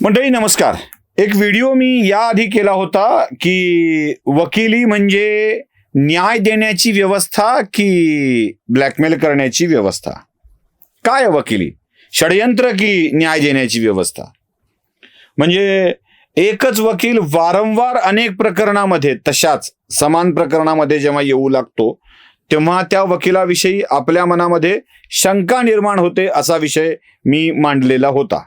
मंडळी नमस्कार. एक व्हिडिओ मी याआधी केला होता की वकिली म्हणजे न्याय देण्याची व्यवस्था की ब्लॅकमेल करण्याची व्यवस्था? काय वकिली? षडयंत्र की न्याय देण्याची व्यवस्था? म्हणजे एकच वकील वारंवार अनेक प्रकरणामध्ये तशाच समान प्रकरणामध्ये जेव्हा येऊ लागतो तेव्हा त्या वकिलाविषयी आपल्या मनामध्ये शंका निर्माण होते असा विषय मी मांडलेला होता.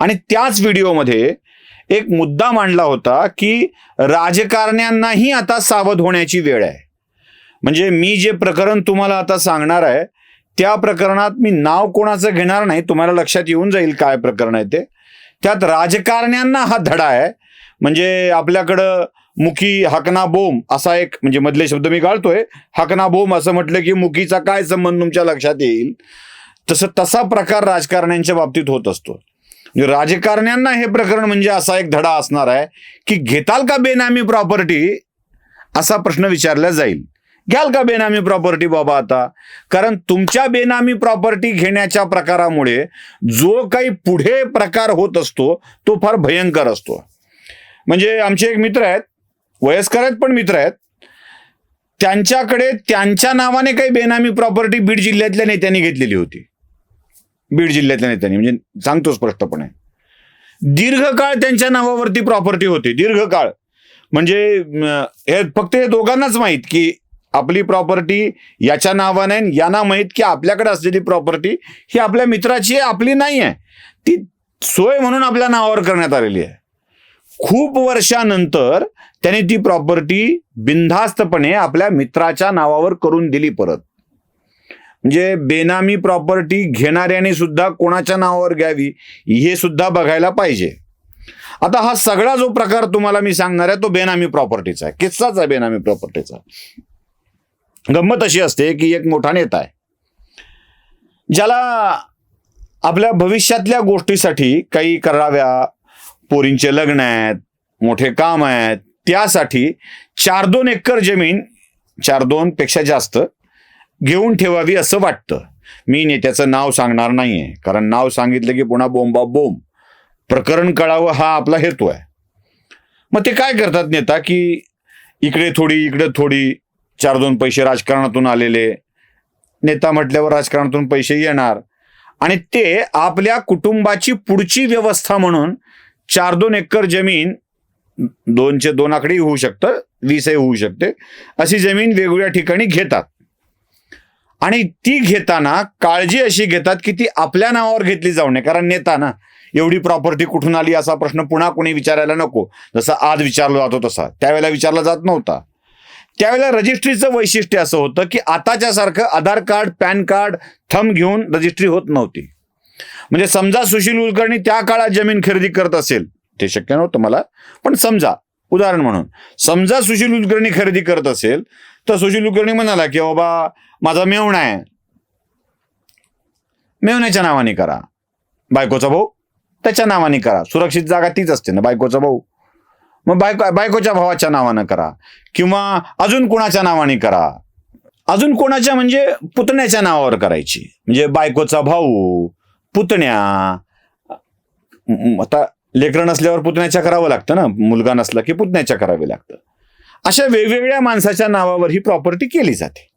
आणि त्याच व्हिडिओमध्ये एक मुद्दा मांडला होता की राजकारण्यांनाही आता सावध होण्याची वेळ आहे. म्हणजे मी जे प्रकरण तुम्हाला आता सांगणार आहे त्या प्रकरणात मी नाव कोणाचं घेणार नाही तुम्हाला लक्षात येऊन जाईल काय प्रकरण आहे ते. त्यात राजकारण्यांना हा धडा आहे. म्हणजे आपल्याकडं मुखी हकना बोम असा एक म्हणजे मधले शब्द मी गाळतोय हकना बोम असं म्हटलं की मुखीचा काय संबंध तुमच्या लक्षात येईल? तसं तसा प्रकार राजकारण्यांच्या बाबतीत होत असतो. म्हणजे राजकारण्यांना हे प्रकरण म्हणजे असा एक धडा असणार आहे की घेताल का बेनामी प्रॉपर्टी असा प्रश्न विचारला जाईल. घ्याल का बेनामी प्रॉपर्टी बाबा आता? कारण तुमच्या बेनामी प्रॉपर्टी घेण्याच्या प्रकारामुळे जो काही पुढे प्रकार होत असतो तो फार भयंकर असतो. म्हणजे आमचे एक मित्र आहेत वयस्कर आहेत पण मित्र आहेत. त्यांच्याकडे त्यांच्या नावाने काही बेनामी प्रॉपर्टी बीड जिल्ह्यातल्या नेत्यांनी घेतलेली होती. बीड जिल्ह्यातल्या नेत्यांनी म्हणजे सांगतो स्पष्टपणे. दीर्घकाळ त्यांच्या नावावरती प्रॉपर्टी होती. दीर्घकाळ. म्हणजे हे फक्त हे दोघांनाच माहीत की आपली प्रॉपर्टी याच्या नावाने यांना माहीत की आपल्याकडे असलेली प्रॉपर्टी ही आपल्या मित्राची आहे आपली नाही आहे ती सोय म्हणून आपल्या नावावर करण्यात आलेली आहे. खूप वर्षानंतर त्याने ती प्रॉपर्टी बिनधास्तपणे आपल्या मित्राच्या नावावर करून दिली परत. म्हणजे बेनामी प्रॉपर्टी घेणाऱ्याने सुद्धा कोणाच्या नावावर घ्यावी हे सुद्धा बघायला पाहिजे. आता हा सगळा जो प्रकार तुम्हाला मी सांगणार आहे तो बेनामी प्रॉपर्टीचा आहे. किस्साच आहे बेनामी प्रॉपर्टीचा. गंमत अशी असते की एक मोठा नेता आहे ज्याला आपल्या भविष्यातल्या गोष्टीसाठी काही कराव्या पोरींचे लग्न आहेत मोठे काम आहेत त्यासाठी चार दोन एकर जमीन चार दोन पेक्षा जास्त घेऊन ठेवावी असं वाटतं. मी नेत्याचं नाव सांगणार नाहीये. कारण नाव सांगितलं की पुन्हा बोंबा बोंब. प्रकरण कळावं हा आपला हेतू आहे. मग ते काय करतात नेता की इकडे थोडी इकडे थोडी चार दोन पैसे राजकारणातून आलेले. नेता म्हटल्यावर राजकारणातून पैसे येणार. आणि ते आपल्या कुटुंबाची पुढची व्यवस्था म्हणून चार दोन एकर जमीन दोनचे दोन आकडेही होऊ शकतं वीसही होऊ शकते अशी जमीन वेगवेगळ्या ठिकाणी घेतात. आणि ती घेताना काळजी अशी घेतात की ती आपल्या नावावर घेतली जाऊ नये. कारण नेता ना एवढी प्रॉपर्टी कुठून आली असा प्रश्न पुन्हा कोणी विचारायला नको. जसा आज विचारला जातो तसा. त्यावेळेला विचारला जात नव्हता. त्यावेळेला रजिस्ट्रीचं वैशिष्ट्य असं होतं की आताच्या सारखं Aadhaar card PAN card thumb घेऊन रजिस्ट्री होत नव्हती. म्हणजे समजा सुशील कुलकर्णी त्या काळात जमीन खरेदी करत असेल ते शक्य नव्हतं मला पण समजा उदाहरण म्हणून. समजा सुशील कुलकर्णी खरेदी करत असेल तर सुशील कुलकर्णी म्हणाला की बाबा माझा मेवणा आहे. मेवण्याच्या नावाने करा. बायकोचा भाऊ त्याच्या नावाने करा. सुरक्षित जागा तीच असते ना बायकोचा भाऊ. मग बायको बायकोच्या भावाच्या नावानं करा. किंवा अजून कोणाच्या नावाने करा. अजून कोणाच्या म्हणजे पुतण्याच्या नावावर करायची. म्हणजे बायकोचा भाऊ पुतण्या आता लेकरं नसल्यावर पुतण्याच्या करावं लागतं ना. मुलगा नसला की पुतण्याच्या करावे लागतं. अशा वेगवेगळ्या माणसाच्या नावावर ही प्रॉपर्टी केली जाते.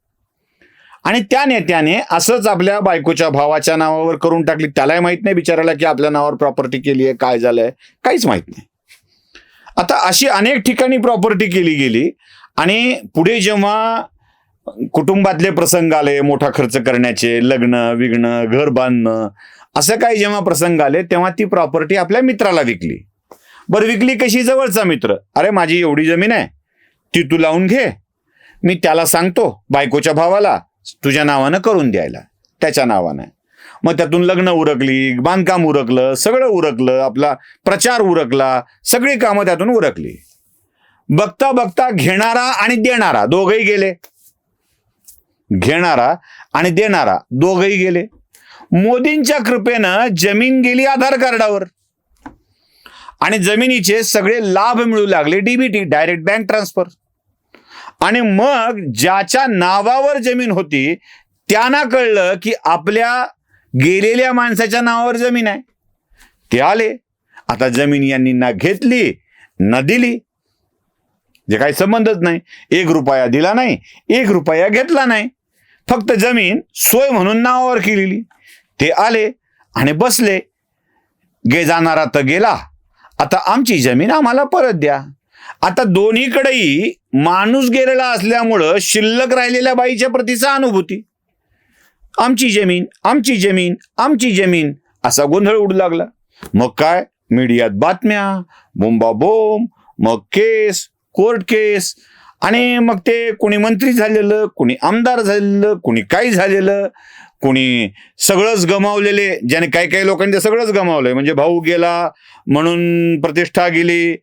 आणि त्या नेत्याने असंच आपल्या बायकोच्या भावाच्या नावावर करून टाकली. त्यालाही माहीत नाही बिचारायला की आपल्या नावावर प्रॉपर्टी केली आहे काय झालंय. काहीच माहीत नाही. आता अशी अनेक ठिकाणी प्रॉपर्टी केली गेली. आणि पुढे जेव्हा कुटुंबातले प्रसंग आले मोठा खर्च करण्याचे लग्न विघ्न घर बांधणं असं काही जेव्हा प्रसंग आले तेव्हा ती प्रॉपर्टी आपल्या मित्राला विकली. बरं विकली कशी? जवळचा मित्र. अरे माझी एवढी जमीन आहे. ती तू लावून घे. मी त्याला सांगतो बायकोच्या भावाला तुझ्या नावानं करून द्यायला. त्याच्या नावानं. मग त्यातून लग्न उरकली बांधकाम उरकलं सगळं उरकलं आपला प्रचार उरकला सगळी कामं त्यातून उरकली. बघता बघता घेणारा आणि देणारा दोघही गेले. घेणारा आणि देणारा दोघही गेले. मोदींच्या कृपेनं जमीन गेली आधार कार्डावर. आणि जमिनीचे सगळे लाभ मिळू लागले डीबीटी डायरेक्ट बँक ट्रान्सफर आणि मग ज्याच्या नावावर जमीन होती त्यांना कळलं की आपल्या गेलेल्या माणसाच्या नावावर जमीन आहे. ते आले. आता जमीन यांनी ना घेतली ना दिली. जे काही संबंधच नाही. एक रुपया दिला नाही एक रुपया घेतला नाही. फक्त जमीन सोय म्हणून नावावर केलेली. ते आले आणि बसले. गे जाणारा तर गेला. आता आमची जमीन आम्हाला परत द्या. आता दोन्हीकडेही माणूस गेलेला असल्यामुळं शिल्लक राहिलेल्या बाईच्या प्रती सहानुभूती. आमची जमीन आमची जमीन आमची जमीन असा गोंधळ उडू लागला. मग काय? मीडियात बातम्या बोंबाबोंब मग केस कोर्ट केस. आणि मग ते कोणी मंत्री झालेलं कोणी आमदार झालेलं कोणी काही झालेलं कोणी सगळंच गमावलेले ज्याने काही काही लोकांनी ते सगळंच गमावलंय. म्हणजे भाऊ गेला म्हणून प्रतिष्ठा गेली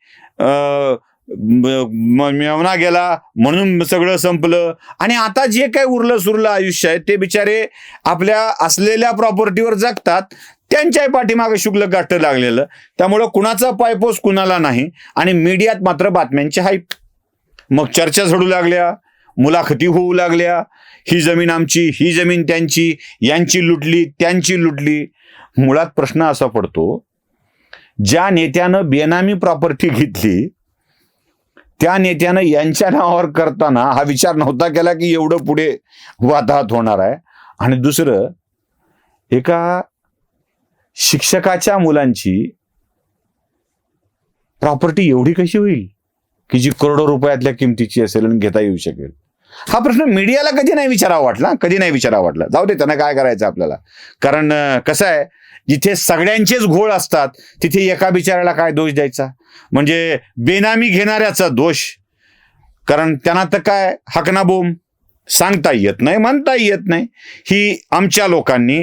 मेवना गेला म्हणून सगळं संपलं. आणि आता जे काय उरलं सुरलं आयुष्य आहे ते बिचारे आपल्या असलेल्या प्रॉपर्टीवर जगतात त्यांच्याही पाठीमागे शुक्ल गाठ लागलेलं. त्यामुळं कुणाचा पायपोस कुणाला नाही आणि मीडियात मात्र बातम्यांची हाईप मग चर्चा झडू लागल्या मुलाखती होऊ लागल्या. ही जमीन आमची ही जमीन त्यांची यांची लुटली त्यांची लुटली. मुळात प्रश्न असा पडतो ज्या नेत्यानं बेनामी प्रॉपर्टी घेतली त्या नेत्यानं यांच्या नावावर करताना हा विचार नव्हता केला की एवढं पुढे वाताहत होणार आहे. आणि दुसरं एका शिक्षकाच्या मुलांची प्रॉपर्टी एवढी कशी होईल की जी करोडो रुपयातल्या किमतीची असेल आणि घेता येऊ शकेल? हा प्रश्न मीडियाला कधी नाही विचारावा वाटला? कधी नाही विचारावा वाटला? जाऊ दे त्यांना काय करायचं आपल्याला? कारण कसं आहे जिथे सगळ्यांचेच घोळ असतात तिथे एका बिचाऱ्याला काय दोष द्यायचा? म्हणजे बेनामी घेणाऱ्याचा दोष. कारण त्यांना तर काय हकनाबोम सांगता येत नाही म्हणता येत नाही. ही आमच्या लोकांनी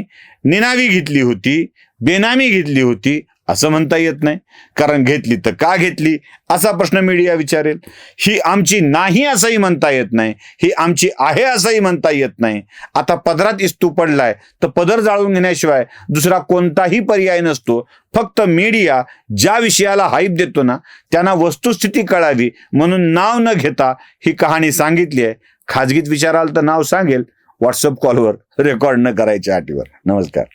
निनावी घेतली होती बेनामी घेतली होती असं म्हणता येत नाही. कारण घेतली तर का घेतली? असा प्रश्न मीडिया विचारेल. ही आमची नाही असंही म्हणता येत नाही. ही आमची आहे असंही म्हणता येत नाही. आता पदरात इस्तू पडलाय तर पदर जाळून घेण्याशिवाय दुसरा कोणताही पर्याय नसतो. फक्त मीडिया ज्या विषयाला हाईप देतो ना त्यांना वस्तुस्थिती कळावी म्हणून नाव न घेता ही कहाणी सांगितली आहे. खाजगीत विचाराल तर नाव सांगेल. व्हॉट्सअप कॉलवर रेकॉर्ड न करायच्या अटीवर. नमस्कार.